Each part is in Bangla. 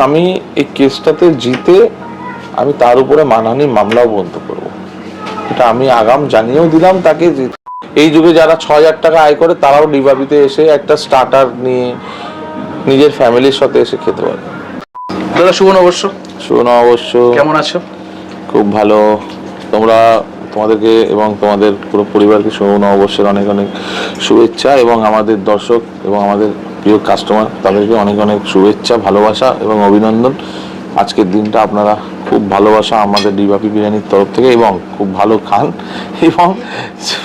আমি এই কেসটাতে জিতে আমি তার উপরে মানহানি মামলাও বন্ধ করব। এটা আমি আগাম জানিয়েও দিলাম তাকে এই যুগে যারা ছ হাজার টাকা আয় করে তারাও ডিবাবিতে এসে একটা স্টার্টার নিয়ে নিজের ফ্যামিলির সাথে এসে খেতে পারে। দাদা শুভ অবশ্য শোনো অবশ্য কেমন আছো? খুব ভালো। তোমরা তোমাদেরকে এবং তোমাদের পুরো পরিবারকে শুভ নববর্ষের অনেক অনেক শুভেচ্ছা এবং আমাদের দর্শক এবং আমাদের প্রিয় কাস্টমার তাদেরকে অনেক অনেক শুভেচ্ছা ভালোবাসা এবং অভিনন্দন। আজকের দিনটা আপনারা খুব ভালোবাসা আমাদের ডিবাপি বিরিয়ানির তরফ থেকে এবং খুব ভালো খান এবং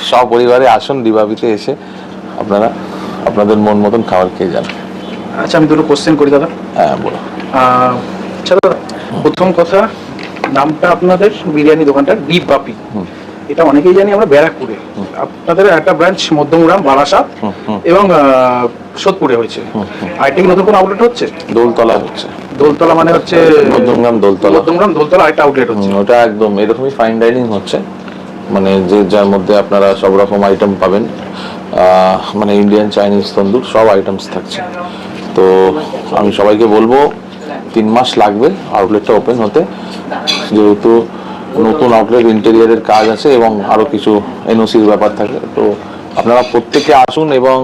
সপরিবারে আসুন ডিবাপিতে এসে আপনারা আপনাদের মন মতন খাবার খেয়ে যান। আচ্ছা আমি দুটো কোশ্চেন করি দাদা। হ্যাঁ বলো। আচ্ছা দাদা প্রথম কথা নামটা আপনাদের বিরিয়ানি দোকানটা ডিপ বাপি। এটা অনেকেই জানি আমরা ব্যারাকপুরে। আপনাদের একটা ব্রাঞ্চ মধ্যমগ্রাম বারাসাত। এবং সোদপুরে হয়েছে। কি নতুন কোনো আউটলেট হচ্ছে? দোলতলা হচ্ছে। দোলতলা মানে হচ্ছে মধ্যমগ্রাম দোলতলা। মধ্যমগ্রাম দোলতলা আরেকটা আউটলেট হচ্ছে। ওটা একদম এরকমই ফাইন ডাইনিং হচ্ছে। মানে যে যার মধ্যে আপনারা সব রকম আইটেম পাবেন। মানে ইন্ডিয়ান চাইনিজ তন্দুর সব আইটেমস থাকছে। তো আমি সবাইকে বলব তিন মাস লাগবে আউটলেটটা ওপেন হতে। যেহেতু নতুন আউটলেট ইন্টেরিয়ারের কাজ আছে এবং আরও কিছু এনওসির ব্যাপার থাকে, তো আপনারা প্রত্যেকে আসুন এবং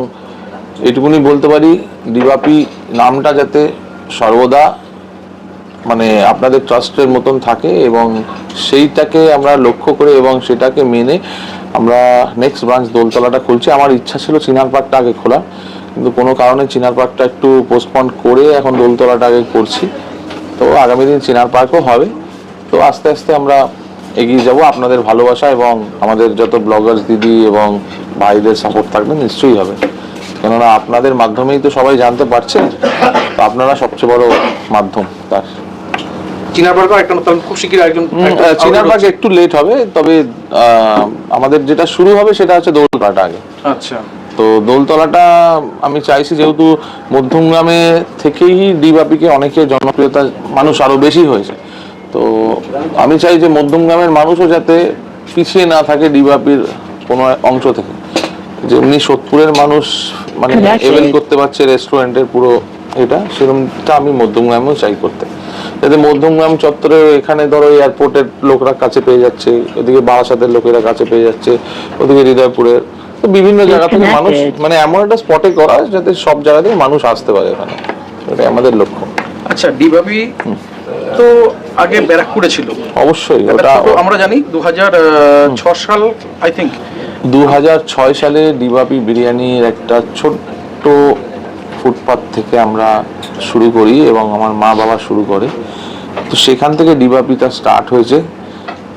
এটুকুনি বলতে পারি ডিবাপি নামটা যাতে সর্বদা মানে আপনাদের ট্রাস্টের মতন থাকে এবং সেইটাকে আমরা লক্ষ্য করে এবং সেটাকে মেনে আমরা নেক্সট ব্রাঞ্চ দোলতলাটা খুলছি। আমার ইচ্ছা ছিল চিনার পার্কটা আগে খোলা কিন্তু কোনো কারণে চিনার পার্কটা একটু পোস্টপন্ড করে এখন দোলতলাটা আগে করছি। তো আগামী দিন চিনার পার্কও হবে। তো আস্তে আস্তে আমরা এগিয়ে যাব। আপনাদের ভালোবাসা এবং আমাদের যত ব্লগার্স দিদি এবং ভাইদের সাপোর্ট থাকবে নিশ্চয়ই হবে। কেননা আপনাদের মাধ্যমেই তো সবাই জানতে পারছে তো আপনারা সবচেয়ে বড় মাধ্যম তার। একটা খুব শিগগির একজন একটা লেট হবে তবে আমাদের যেটা শুরু হবে সেটা হচ্ছে দোলতলাটা আগে। আচ্ছা। তো দোলতলাটা আমি চাইছি যেহেতু মধ্যমগ্রামে থেকেই ডিবাপিকে অনেকে জনপ্রিয়তা মানুষ আরও বেশি হয়েছে। তো আমি চাই যে মধ্যমগ্রামের মানুষও যাতে পিছিয়ে না থাকে ডিবাপির কোনো অংশ থেকে। যেমনি সোদপুরের মানুষ মানে এভেন করতে পারছে রেস্টুরেন্টের পুরো এটা সেরকমটা আমি মধ্যমগ্রামেও চাই করতে। যাতে মধ্যমগ্রাম চত্বরে এখানে ধরো এয়ারপোর্টের লোকরা কাছে পেয়ে যাচ্ছে ওদিকে বারাসাতের লোকেরা কাছে পেয়ে যাচ্ছে ওদিকে হৃদয়পুরের তো বিভিন্ন জায়গা থেকে মানুষ মানে এমন একটা স্পটে করা যাতে সব জায়গা থেকে মানুষ আসতে পারে এখানে। এটাই আমাদের লক্ষ্য। আচ্ছা ডিবাবি তো আগে ব্যারাকপুরে ছিল। অবশ্যই ওটা আমরা জানি দু সাল আই থিঙ্ক দু ছয় সালে ডিবাপি বিরিয়ানির একটা ছোট্ট ফুটপাথ থেকে আমরা শুরু করি এবং আমার মা বাবা শুরু করে। তো সেখান থেকে ডিবাপিটা স্টার্ট হয়েছে।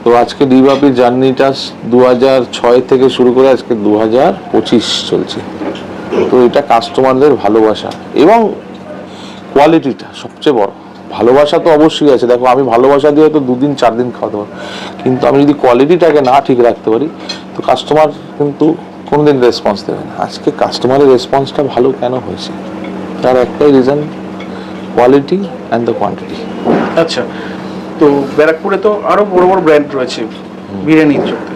তো আজকে ডিবাপির জার্নিটা দু হাজার ছয় থেকে শুরু করে আজকে দু হাজার পঁচিশ চলছে। তো এটা কাস্টমারদের ভালোবাসা এবং কোয়ালিটিটা সবচেয়ে বড়। ভালোবাসা তো অবশ্যই আছে। দেখো, আমি ভালোবাসা দিয়ে তো দুদিন চার দিন খাওয়াতে পারব। কিন্তু আমি যদি কোয়ালিটিটাকে না ঠিক রাখতে পারি, তো কাস্টমার কিন্তু কোনোদিন রেসপন্স দেবে না। আজকে কাস্টমারের রেসপন্সটা ভালো কেন হয়েছে? তার একটাই reason quality and the quantity আচ্ছা তো ব্যারাকপুরে তো আরও বড় বড় ব্র্যান্ড রয়েছে বিরিয়ানির জন্য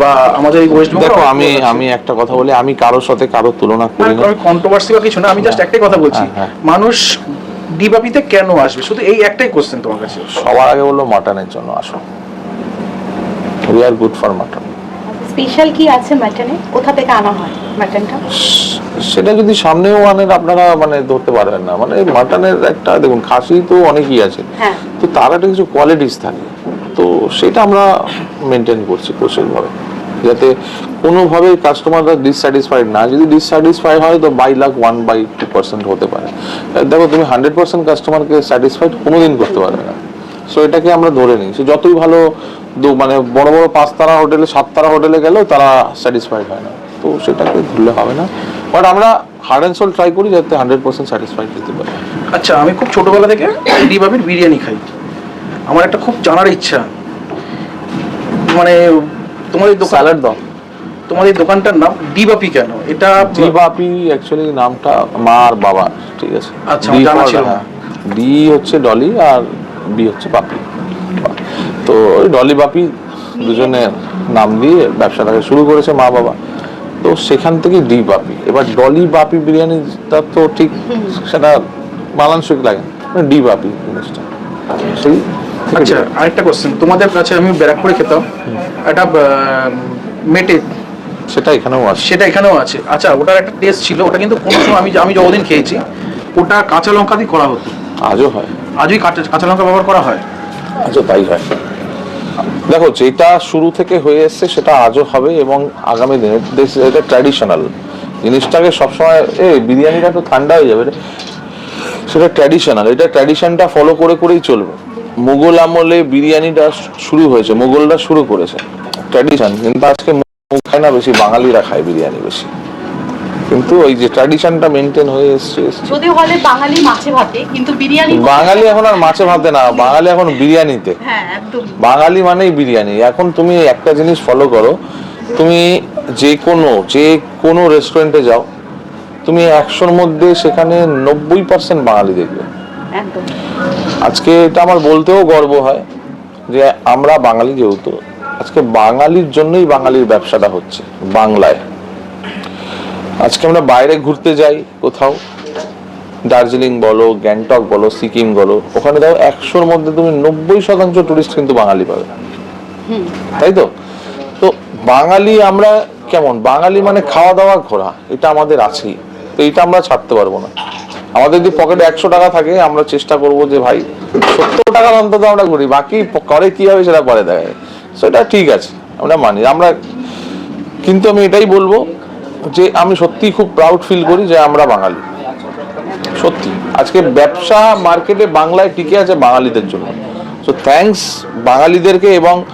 বা আমাদের এই ওয়েস্ট দেখো আমি আমি একটা কথা বলি আমি কারোর সাথে কারোর তুলনা করি না কন্ট্রোভার্সি বা কিছু না আমি জাস্ট একটাই কথা বলছি হ্যাঁ, হ্যাঁ। মানুষ ডিবাপিতে কেন আসবে? শুধু এই একটাই কোশ্চেন তোমার কাছে। সবার আগে বলল মাটনের জন্য আসো। We are good for mutton special কি আছে মাটনে? কোথা থেকে আনা হয় মাটনটা? সেটা যদি সামনেও আনেন আপনারা মানে ধরতে পারবেন না। মানে মাটনের একটা দেখুন খাসি তো অনেকই আছে। হ্যাঁ। তো তার একটা কিছু কোয়ালিটিস থাকে। তো সেটা আমরা মেনটেন করছি কোশ্চেনভাবে যাতে কোনোভাবে কাস্টমাররা ডিসস্যাটিসফাইড না যদি ডিসস্যাটিসফাই হয় তো by lakh one by two percent হতে পারে। দেখো তুমি হান্ড্রেড পার্সেন্ট কাস্টমারকে স্যাটিসফাইড কোনোদিন করতে পারবে না। সো এটাকে আমরা ধরে নিই। সে যতই ভালো মানে বড় বড় পাঁচতারা হোটেলে সাততারা হোটেলে গেলেও তারা স্যাটিসফাইড হয় না। তো সেটাকে ধরলে হবে না। বাট আমরা হার্ড অ্যান্ড সোল ট্রাই করি যাতে হান্ড্রেড পার্সেন্ট স্যাটিসফাইড দিতে পারি। আচ্ছা আমি খুব ছোটবেলা থেকে ডিবাবির বিরিয়ানি খাই। আমার একটা খুব জানার ইচ্ছা। মানে তোমাদের দোকান স্যালাড দাও। তোমাদের দোকানটার নাম ডিবাপি কেন? এটা জি বাপি অ্যাকচুয়ালি নামটা মা আর বাবার ঠিক আছে। আচ্ছা, জানা ছিল। হ্যাঁ, ডি হচ্ছে ডলি আর বি হচ্ছে বাপি। তো ডলি বাপি দুজনে নাম দিয়ে ব্যবসাটাকে শুরু করেছে মা বাবা। তো সেখান থেকে ডি বাপি। এবার ডলি বাপি বিরিয়ানিটা তো ঠিক সেটা মালানসিক লাগে ডি বাপি জিনিসটা। সেই আচ্ছা আরেকটা কোশ্চেন তোমাদের কাছে আমি ব্যারাকপুরে খেতাম। একটা মেটে। সেটা এখানেও আছে। সেটা এখানেও আছে। আচ্ছা ওটার একটা টেস্ট ছিল। ওটা কিন্তু কোনো সময় আমি আমি যতদিন খেয়েছি ওটা কাঁচা লঙ্কা দিয়ে করা হতো। আজও হয়। আজই কাঁচা কাঁচা লঙ্কা ব্যবহার করা হয়? আজও তাই হয়। দেখো, যেটা শুরু থেকে হয়ে এসছে সেটা আজও হবে এবং আগামী দিনে এটা ট্র্যাডিশনাল জিনিসটাকে সবসময় এ বিরিয়ানিটা তো ঠান্ডা হয়ে যাবে সেটা ট্র্যাডিশনাল এটা ট্র্যাডিশনটা ফলো করে করেই চলবে। মুঘল আমলে বিরিয়ানিটা শুরু হয়েছে, মুঘলরা শুরু করেছে। ট্র্যাডিশন কিন্তু আজকে মুঘল খায় না, বেশি বাঙালিরা খায় বিরিয়ানি বেশি। কিন্তু ওই যে ট্র্যাডিশনটা মেনটেন হয়ে এসছে। যদিও হলে বাঙালি মাছে ভাতে কিন্তু বিরিয়ানি বাঙালি এখন আর মাছে ভাতে না বাঙালি এখন বিরিয়ানিতে। হ্যাঁ একদম। বাঙালি মানেই বিরিয়ানি। এখন তুমি একটা জিনিস ফলো করো তুমি যে কোনো যে কোনো রেস্টুরেন্টে যাও তুমি একশোর মধ্যে সেখানে নব্বই পার্সেন্ট বাঙালি দেখবে। আজকে এটা আমার বলতেও গর্ব হয় যে আমরা বাঙালি যেহেতু আজকে বাঙালির জন্যই বাঙালির ব্যবসাটা হচ্ছে বাংলায়। আজকে আমরা বাইরে ঘুরতে যাই কোথাও। দার্জিলিং বলো গ্যাংটক বলো সিকিম বলো ওখানে দাও একশোর মধ্যে তুমি নব্বই শতাংশ টুরিস্ট কিন্তু বাঙালি পাবে। তাই তো? তো বাঙালি আমরা কেমন? বাঙালি মানে খাওয়া দাওয়া ঘোরা এটা আমাদের আছেই। তো এটা আমরা ছাড়তে পারব না। আমাদের যদি পকেটে একশো টাকা থাকে আমরা চেষ্টা করব যে ভাই সত্তর টাকার অন্তত আমরা ঘুরি বাকি করে কি হবে সেটা পরে দেখা যাবে। সেটা ঠিক আছে আমরা মানি। আমরা কিন্তু আমি এটাই বলব যে আমি সত্যি খুব প্রাউড ফিল করি যে আমরা বাঙালি। সত্যি। আজকে ব্যবসা মার্কেটে বাংলায় টিকে আছে বাঙালিদের জন্য। সো থ্যাঙ্কস বাঙালিদেরকে এবং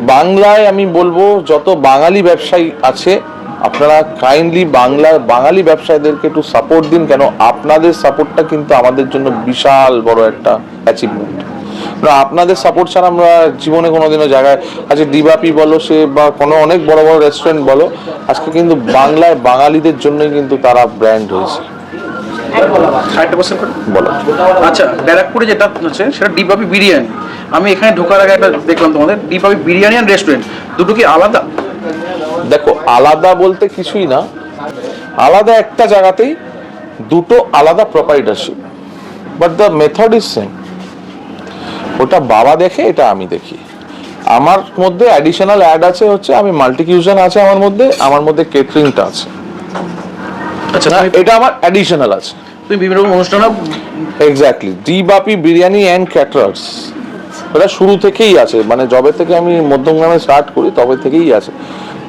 বাংলায় আমি বলব, যত বাঙালি ব্যবসায়ী আছে, আপনারা কাইন্ডলি বাংলার বাঙালি ব্যবসায়ীদেরকে একটু সাপোর্ট দিন, কেন আপনাদের সাপোর্টটা কিন্তু আমাদের জন্য বিশাল বড় একটা অ্যাচিভমেন্ট আপনাদের সাপোর্ট ছাড়া আমরা জীবনে কোনোদিনও জায়গায় আজকে ডিবাপি বলো সে বা কোনো অনেক বড় বড় রেস্টুরেন্ট বলো আজকে কিন্তু বাংলায় বাঙালিদের জন্যই কিন্তু তারা ব্র্যান্ড হয়েছে। বলো। আচ্ছা ব্যারাকপুরে যেটা আছে সেটা ডিপাপি বিরিয়ানি। আমি এখানে ঢোকার আগে একটা দেখলাম তোমাদের ডিপাপি বিরিয়ানি অ্যান্ড রেস্টুরেন্ট দুটো কি আলাদা? দেখো আলাদা বলতে কিছুই না আলাদা একটা জায়গাতেই দুটো আলাদা proprietorship but the method is same ওটা বাবা দেখে এটা আমি দেখি। আমার মধ্যে অ্যাডিশনাল অ্যাড আছে হচ্ছে আমি মাল্টিকিউশন আছে আমার মধ্যে আমার মধ্যে কেটারিংটা আছে। আচ্ছা এটা আমার অ্যাডিশনাল আছে। তুমি বিভিন্ন রকম অনুষ্ঠানে exactly D Bapi biryani and caterers এটা শুরু থেকেই আছে মানে যবে থেকে আমি মধ্যমগ্রামে স্টার্ট করি তবে থেকেই আছে।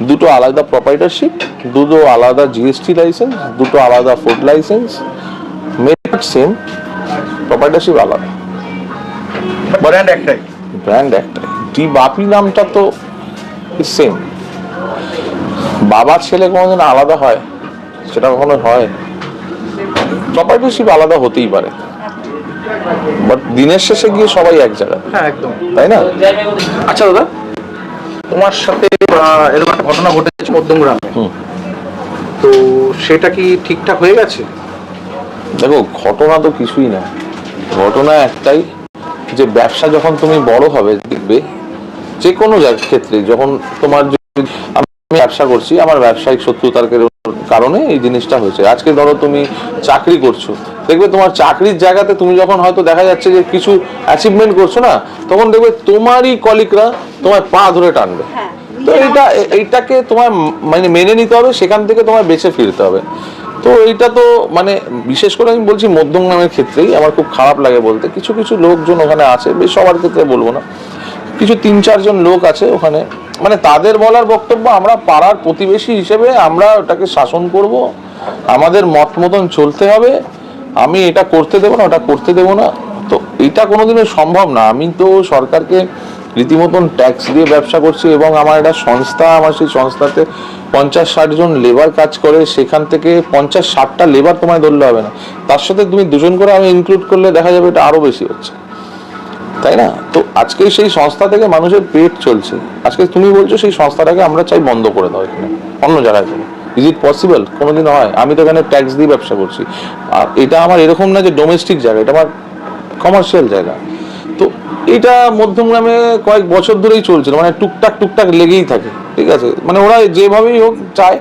দুটো আলাদা প্রপাইটারশিপ দুটো আলাদা জিএসটি লাইসেন্স দুটো আলাদা food licence method same proprietorship আলাদা। ব্র্যান্ড একটাই। ব্র্যান্ড একটাই। ডি বাপি নামটা তো সেম বাবার ছেলে কোনোদিন আলাদা হয়? সেটা কখনো হয়? সবাই প্রপাইটারশিপ আলাদা হতেই পারে। বাট দিনের শেষে গিয়ে সবাই এক জায়গায়। হ্যাঁ একদম। তাই না? আচ্ছা দাদা তোমার সাথে আহ, এরকম একটা ঘটনা ঘটেছে মধ্যমগ্রামে। হুম। তো সেটা কি ঠিকঠাক হয়ে গেছে? দেখো ঘটনা তো কিছুই না। ঘটনা একটাই যে ব্যবসা যখন তুমি বড় হবে দেখবে যে কোনো ক্ষেত্রে যখন তোমার আমি ব্যবসা করছি আমার ব্যবসায়িক শত্রুতার কারণে- এই জিনিসটা হয়েছে। আজকে ধরো তুমি চাকরি করছ দেখবে তোমার চাকরির জায়গাতে তুমি যখন হয়তো দেখা যাচ্ছে যে কিছু অ্যাচিভমেন্ট করছ না তখন দেখবে তোমারই কলিগরা তোমার পা ধরে টানবে। হ্যাঁ তো এইটা এ- এইটাকে তোমার মানে মেনে নিতে হবে সেখান থেকে তোমার বেঁচে ফিরতে হবে। তো এইটা তো মানে বিশেষ করে আমি বলছি মধ্যমগ্রামের ক্ষেত্রেই আমার খুব খারাপ লাগে বলতে। কিছু কিছু লোকজন ওখানে আছে, বেশ সবার ক্ষেত্রে বলব না। কিছু তিন চারজন লোক আছে ওখানে। মানে তাদের বলার বক্তব্য আমরা পাড়ার প্রতিবেশী হিসেবে আমরা ওটাকে শাসন করব, আমাদের মত মতন চলতে হবে। আমি এটা করতে দেবো না, ওটা করতে দেবো না। তো এটা কোনোদিনও সম্ভব না। আমি তো সরকারকে রীতিমতন ট্যাক্স দিয়ে ব্যবসা করছি এবং আমার একটা সংস্থা, আমার সেই সংস্থাতে পঞ্চাশ ষাট জন লেবার কাজ করে, সেখান থেকে পঞ্চাশ ষাটটা লেবার তোমায় ধরলে হবে না। তার সাথে তুমি দুজন করে আমি ইনক্লুড করলে দেখা যাবে এটা আরও বেশি হচ্ছে। তাই না? তো আজকে সেই সংস্থা থেকে মানুষের পেট চলছে। আজকে তুমি বলছো সেই সংস্থাটাকে আমরা চাই বন্ধ করে দাও এখানে, অন্য জায়গায় ইজ ইট পসিবল কোনোদিন হয়। আমি তো এখানে ট্যাক্স দিয়ে ব্যবসা করছি। আর এটা আমার এরকম না যে ডোমেস্টিক জায়গা, এটা আমার কমার্শিয়াল জায়গা। তো এটা মধ্যমগ্রামে কয়েক বছর ধরেই চলছিল মানে টুকটাক টুকটাক লেগেই থাকে, ঠিক আছে? মানে ওরা যেভাবেই হোক চায়,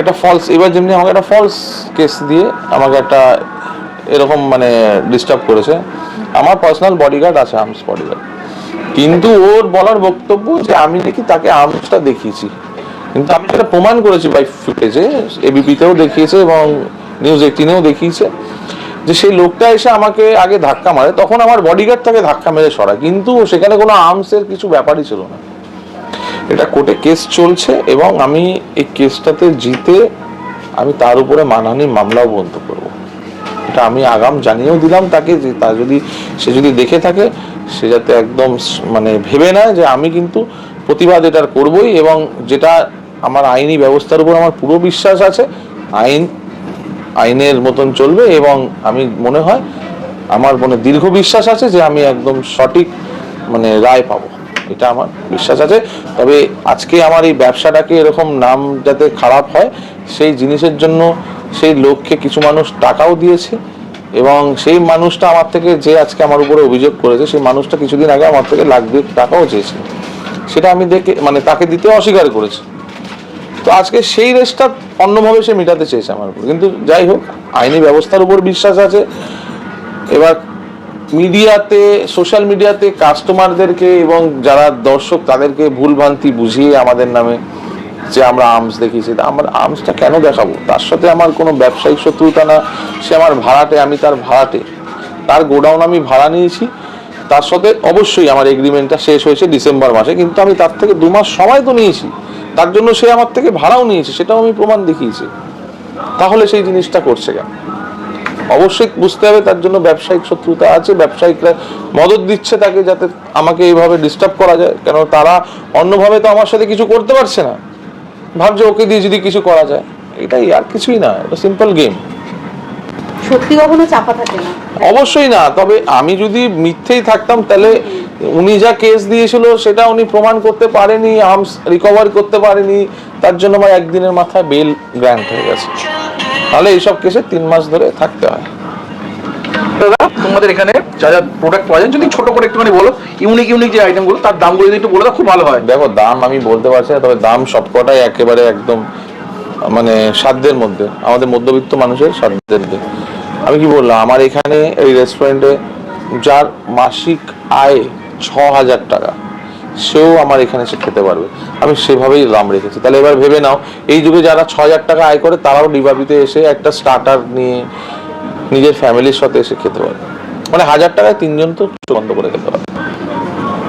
একটা ফলস এবার যেমনি আমাকে একটা ফলস কেস দিয়ে আমাকে একটা এরকম মানে ডিস্টার্ব করেছে। আমার পার্সোনাল বডিগার্ড আছে আর্মস বডিগার্ড কিন্তু ওর বলার বক্তব্য যে আমি নাকি তাকে আর্মসটা দেখিয়েছি। কিন্তু আমি সেটা প্রমাণ করেছি বাই ফুটেজে এবিপিতেও দেখিয়েছে এবং নিউজ এইটিনেও দেখিয়েছে। যে সেই লোকটা এসে আমাকে আগে ধাক্কা মারে, তখন আমার বডিগার্ড তাকে ধাক্কা মেরে সরায়। কিন্তু সেখানে কোনো আর্মসের কিছু ব্যাপারই ছিল না। এটা কোর্টে কেস চলছে এবং আমি এই কেসটাতে জিতে আমি তার উপরে মানহানি মামলাও বন্ধ করব। এটা আমি আগাম জানিয়েও দিলাম তাকে যে তা যদি, সে যদি দেখে থাকে, সে যাতে একদম মানে ভেবে নেয় যে আমি কিন্তু প্রতিবাদ এটার করবই এবং যেটা আমার আইনি ব্যবস্থার উপর আমার পুরো বিশ্বাস আছে, আইন আইনের মতন চলবে এবং আমি মনে হয় আমার মনে দীর্ঘ বিশ্বাস আছে যে আমি একদম সঠিক মানে রায় পাবো। এটা আমার বিশ্বাস আছে। তবে আজকে আমার এই ব্যবসাটাকে এরকম নাম যাতে খারাপ হয়, সেই জিনিসের জন্য সেই লোককে কিছু মানুষ টাকাও দিয়েছে এবং সেই মানুষটা আমার থেকে যে আজকে আমার উপরে অভিযোগ করেছে, সেই মানুষটা কিছুদিন আগে আমার থেকে লাখ দুয়েক টাকাও চেয়েছিল। সেটা আমি দেখে মানে তাকে দিতে অস্বীকার করেছি। তো আজকে সেই রেসটা অন্যভাবে সে মেটাতে চেয়েছে আমার উপর। কিন্তু যাই হোক, আইনি ব্যবস্থার উপর বিশ্বাস আছে। এবার মিডিয়াতে, সোশ্যাল মিডিয়াতে কাস্টমারদেরকে এবং যারা দর্শক, তাদেরকে ভুলভ্রান্তি বুঝিয়ে আমাদের নামে যে আমরা আর্মস দেখিয়েছি, তা আমরা আর্মসটা কেন দেখাবো? তার সাথে আমার কোনো ব্যবসায়িক শত্রুতা না। সে আমার ভাড়াটে, আমি তার ভাড়াটে। তার গোডাউন আমি ভাড়া নিয়েছি। তার সাথে অবশ্যই আমার এগ্রিমেন্টটা শেষ হয়েছে ডিসেম্বর মাসে। কিন্তু আমি তার থেকে দু মাস সময় তো নিয়েছি। তার জন্য সে আমার থেকে ভাড়াও নিয়েছে, সেটাও আমি প্রমাণ দেখিয়েছি। তাহলে সেই জিনিসটা করছে কেন? অবশ্যই বুঝতে হবে তার জন্য ব্যবসায়িক শত্রুতা আছে, ব্যবসায়িকরা মদত দিচ্ছে তাকে যাতে আমাকে এইভাবে ডিস্টার্ব করা যায়। কেন তারা অন্যভাবে তো আমার সাথে কিছু করতে পারছে না। ভাবছে ওকে দিয়ে যদি কিছু করা যায়। এটাই আর কিছুই না, এটা সিম্পল গেম সত্যি কখনো চাপা থাকে না। অবশ্যই না তবে আমি যদি মিথ্যেই থাকতাম তাহলে উনি যা কেস দিয়েছিল সেটা উনি প্রমাণ করতে পারেনি আর্মস রিকভার করতে পারেনি তার জন্য আমার একদিনের মাথায় বেল গ্র্যান্ট হয়ে গেছে। তাহলে এইসব কেসে তিন মাস ধরে থাকতে হয়। দাদা তোমাদের এখানে যা যা প্রোডাক্ট পাওয়া যায় যদি ছোট করে একটুখানি বলো ইউনিক ইউনিক যে আইটেমগুলো তার দামগুলো যদি একটু বলে দাও খুব ভালো হয়। দেখো দাম আমি বলতে পারছি না তবে দাম সবকটাই একেবারে একদম মানে সাধ্যের মধ্যে। আমাদের মধ্যবিত্ত মানুষের সাধ্যের মধ্যে। আমি কি বললাম? আমার এখানে এই রেস্টুরেন্টে যার মাসিক আয় ছ হাজার টাকা, সেও আমার এখানে এসে খেতে পারবে। আমি সেভাবেই দাম রেখেছি। তাহলে এবার ভেবে নাও, এই যুগে যারা ছ হাজার টাকা আয় করে, তারাও ডিবাবিতে এসে একটা স্টার্টার নিয়ে নিজের ফ্যামিলির সাথে এসে খেতে পারবে। মানে হাজার টাকায় তিনজন তো বন্ধ করে খেতে পারবে।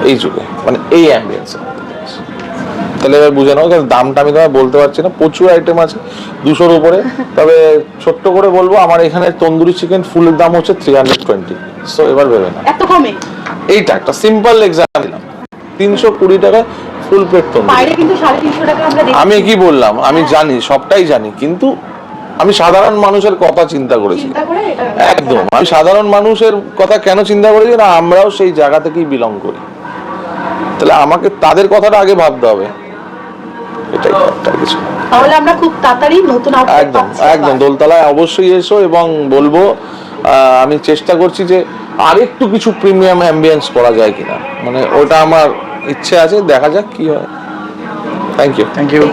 এই যুগে মানে এই অ্যাম্বিয়েন্সে তাহলে এবার বুঝে নাও দামটা আমি তোমায় বলতে পারছি না প্রচুর আইটেম আছে দুশোর উপরে। তবে ছোট্ট করে বলব আমার এখানে তন্দুরি চিকেন ফুলের দাম হচ্ছে থ্রি হান্ড্রেড টোয়েন্টি সো এবার ভেবে না এত কমে? এইটা একটা সিম্পল এক্সাম দিলাম। তিনশো কুড়ি টাকা ফুল প্লেট তন্দুরি। দেখি আমি কি বললাম? আমি জানি সবটাই জানি কিন্তু আমি সাধারণ মানুষের কথা চিন্তা করেছি। একদম আমি সাধারণ মানুষের কথা কেন চিন্তা করেছি না আমরাও সেই জায়গা থেকেই বিলং করি। তাহলে আমাকে তাদের কথাটা আগে ভাবতে হবে। এটাই একটা কিছু তাহলে আমরা খুব তাড়াতাড়ি নতুন একদম একদম দোলতলায় অবশ্যই এসো এবং বলব আহ, আমি চেষ্টা করছি যে আরেকটু কিছু প্রিমিয়াম অ্যাম্বিয়েন্স করা যায় কিনা। মানে ওটা আমার ইচ্ছে আছে দেখা যাক কি হয়। Thank you thank you